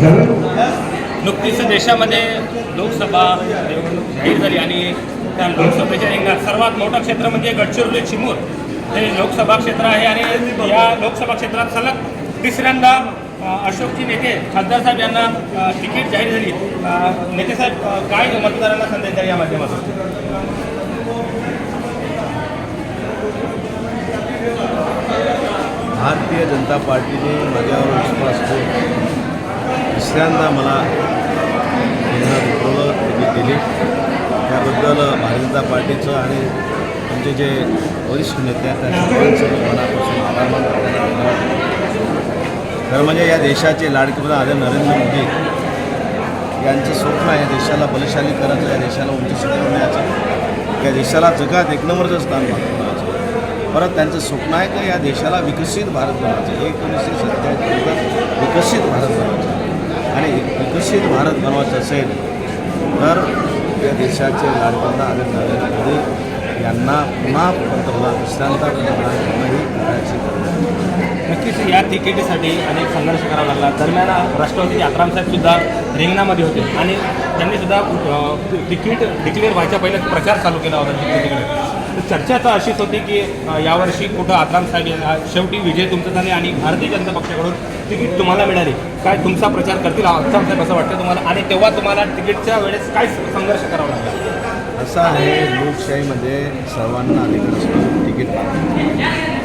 नुकतीच देशामध्ये लोकसभा निवडणूक जाहीर झाली आणि त्या लोकसभेच्या रिंगणात सर्वात मोठं क्षेत्र म्हणजे गडचिरोली चिमूर हे लोकसभा क्षेत्र आहे आणि या लोकसभा क्षेत्रात सलग तिसऱ्यांदा अशोकजी नेते खासदार साहेब यांना तिकीट जाहीर झाली. नेते साहेब काय मतदारांना संदेश द्या या माध्यमातून? भारतीय जनता पार्टीने माझ्यावर विश्वास ठेवून तिसऱ्यांदा मला पुन्हा उतरवलं त्यांनी केली त्याबद्दल भारतीय जनता पार्टीचं आणि आमचे जे वरिष्ठ नेते आहेत त्या सर्वांचं मनापासून आभार मानतो. खरं म्हणजे या देशाचे लाडके आदर नरेंद्र मोदी यांचं स्वप्न आहे या देशाला बलशाली करायचं या देशाला उंची शिकवण्याचं या देशाला जगात एक नंबरचं स्थान बनवायचं परत त्यांचं स्वप्न आहे का या देशाला विकसित भारत बनवायचं? एकोणीसशे सत्त्याऐंशी विकसित भारत बनवायचं. आणि विकसित भारत बनवायचं असेल तर या देशाचे लाडकांना आदरणीय नरेंद्र मोदी यांना पुन्हा पंतप्रधान दुसऱ्यांदा पंतप्रधान म्हणूनही ही करायची गरज आहे. नक्कीच या तिकिटीसाठी अनेक संघर्ष करावा लागला दरम्यान राष्ट्रवादी आत्रामसाहेब सुद्धा रिंगणामध्ये होते. आणि त्यांनी सुद्धा तिकीट डिक्लेअर व्हायच्या पहिले प्रचार चालू केला होता तिकिटीकडे. तर चर्चा तर अशीच होती की यावर्षी कुठं आत्रामसाहेब शेवटी विजय तुमचा झाले आणि भारतीय जनता पक्षाकडून तिकीट तुम्हाला मिळाली. काय तुमचा प्रचार करतील? आत्रामसाहेब म्हणजे असं वाटतं तुम्हाला? आणि तेव्हा तुम्हाला तिकीटच्या वेळेस काय संघर्ष करावा लागला? असं आहे लोकशाहीमध्ये सर्वांना अधिकार असतो तिकीट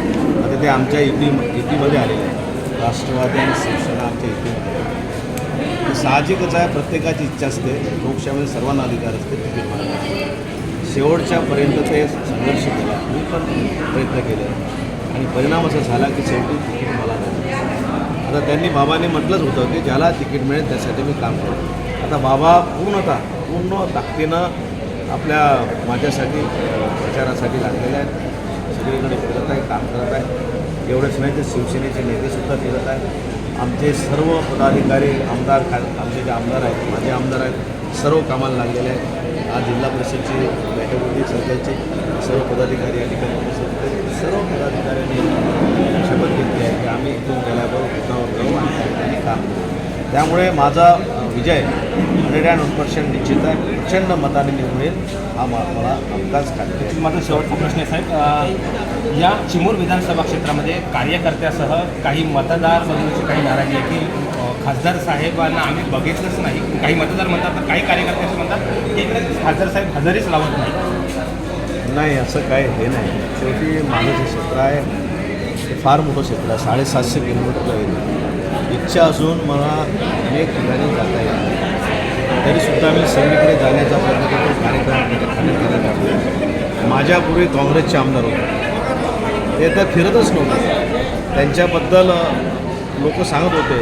ते आमच्या युती युतीमध्ये आलेले आहे राष्ट्रवादी आणि शिवसेना आमच्या युतीमध्ये साहजिकच आहे प्रत्येकाची इच्छा असते लोकशाहीमध्ये सर्वांना अधिकार असते तिकीट शेवटच्यापर्यंत ते संघर्ष केला. मी पण प्रयत्न केले. आणि परिणाम असा झाला की शेवटी तिकीट मला नाही आता त्यांनी बाबांनी म्हटलंच होतं की ज्याला तिकीट मिळेल त्यासाठी मी काम करतो आता बाबा पूर्णतः पूर्ण ताकदीनं आपल्या माझ्यासाठी प्रचारासाठी लागलेल्या आहेत. सगळीकडे फिरत आहे काम करत आहे. एवढंच नाही तर शिवसेनेचे नेतेसुद्धा फिरत आहेत. आमचे सर्व पदाधिकारी आमदार खा आमचे जे आमदार आहेत माझे आमदार आहेत सर्व कामाला लागलेले आहेत. आज जिल्हा परिषदची बैठक होती सध्याची. सर्व पदाधिकारी या ठिकाणी उपस्थित होते. सर्व पदाधिकाऱ्यांनी शपथ घेतली आहे की आम्ही इथून गेल्याबरोबर पुण्यावर जाऊ आणि त्या ठिकाणी काम करू. त्यामुळे माझा विजय वन पर्सेंट निश्चित आहे. प्रचंड मताने निवडून येईल हा मला खात्री आहे. माझा शेवटचा प्रश्न आहे साहेब. या चिमूर विधानसभा क्षेत्रामध्ये कार्यकर्त्यासह काही मतदार मधूनची काही नाराजी आहे की खासदार साहेबांना आम्ही बघितलंच नाही. काही मतदार म्हणतात तर काही कार्यकर्ते असं म्हणतात की इकडे खासदार साहेब हजेरीच लावत नाही नाही असं काय हे नाही. शेवटी माझं जे क्षेत्र आहे. ते फार मोठं क्षेत्र आहे. साडेसातशे किलोमीटरला येईल इच्छा असून मला अनेक ठिकाणी जाता येईल तरीसुद्धा मी सगळीकडे जाण्याचा प्रयत्न करतो. कार्यक्रम माझ्यापूर्वी काँग्रेसचे आमदार होते. ते तर फिरतच नव्हते. त्यांच्याबद्दल लोक सांगत होते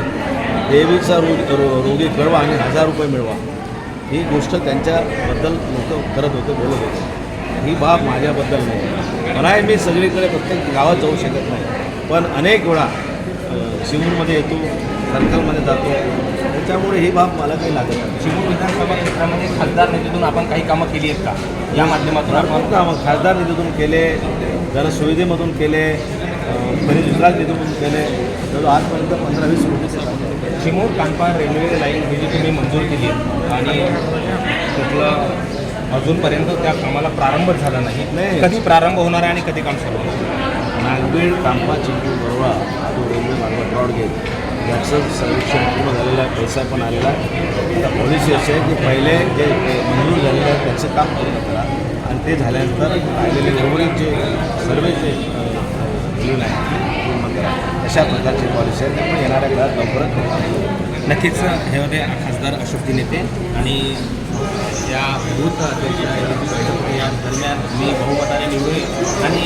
देवीचा रोग रो रोगी कळवा आणि हजार रुपये मिळवा. ही गोष्ट त्यांच्याबद्दल लोक करत होते बोलत होते. ही बाब माझ्याबद्दल नाही. मला आहे मी सगळीकडे प्रत्येक गावात जाऊ शकत नाही. पण अनेक वेळा शिवूरमध्ये येतो सर्कलमध्ये जातो. त्याच्यामुळे ही बाब मला काही लागत नाही. चिमूर विधानसभा क्षेत्रामध्ये खासदार निधीतून आपण काही कामं केली आहेत का? या माध्यमातून आपण कामं. खासदार निधीतून केले जनसुविधेमधून केले खनिज विकास निधीमधून केले जवळ आजपर्यंत पंधरा वीस कोटी चिमूर कानपाड रेल्वे लाईन ही जी तुम्ही मंजूर केली आणि त्यातलं अजूनपर्यंत त्या कामाला प्रारंभ झाला नाही. कधी प्रारंभ होणार आहे आणि कधी काम सुरू होणार? नागबीड कांपा चिंचू बरोबा जो रेल्वे मार्ग ब्रॉडगेज याचं सर्वेक्षण पूर्ण पैसा पण आलेला आहे. आता पॉलिसी अशी आहे की पहिले जे जे मंजूर झालेलं आहे त्याचं काम पूर्ण करा. आणि ते झाल्यानंतर राहिलेले उर्वरित जे सर्वे जे मिळून आहे पूर्ण करा अशा प्रकारची पॉलिसी आहे. त्यामुळे येणाऱ्या काळात लवकरच नक्कीच हे होते खासदार अशोकजी नेते आणि या बूथ या दरम्यान मी बहुमताने निवडले आणि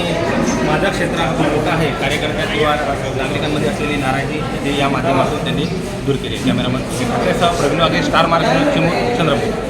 माझा क्षेत्र हा जो मोठा आहे कार्यकर्त्या किंवा नागरिकांमध्ये असलेली नाराजी ते या माध्यमातून त्यांनी दूर केली. कॅमेरामन ठाकरेसह प्रवीण वागे स्टार मार्ग चिमूर चंद्रपूर.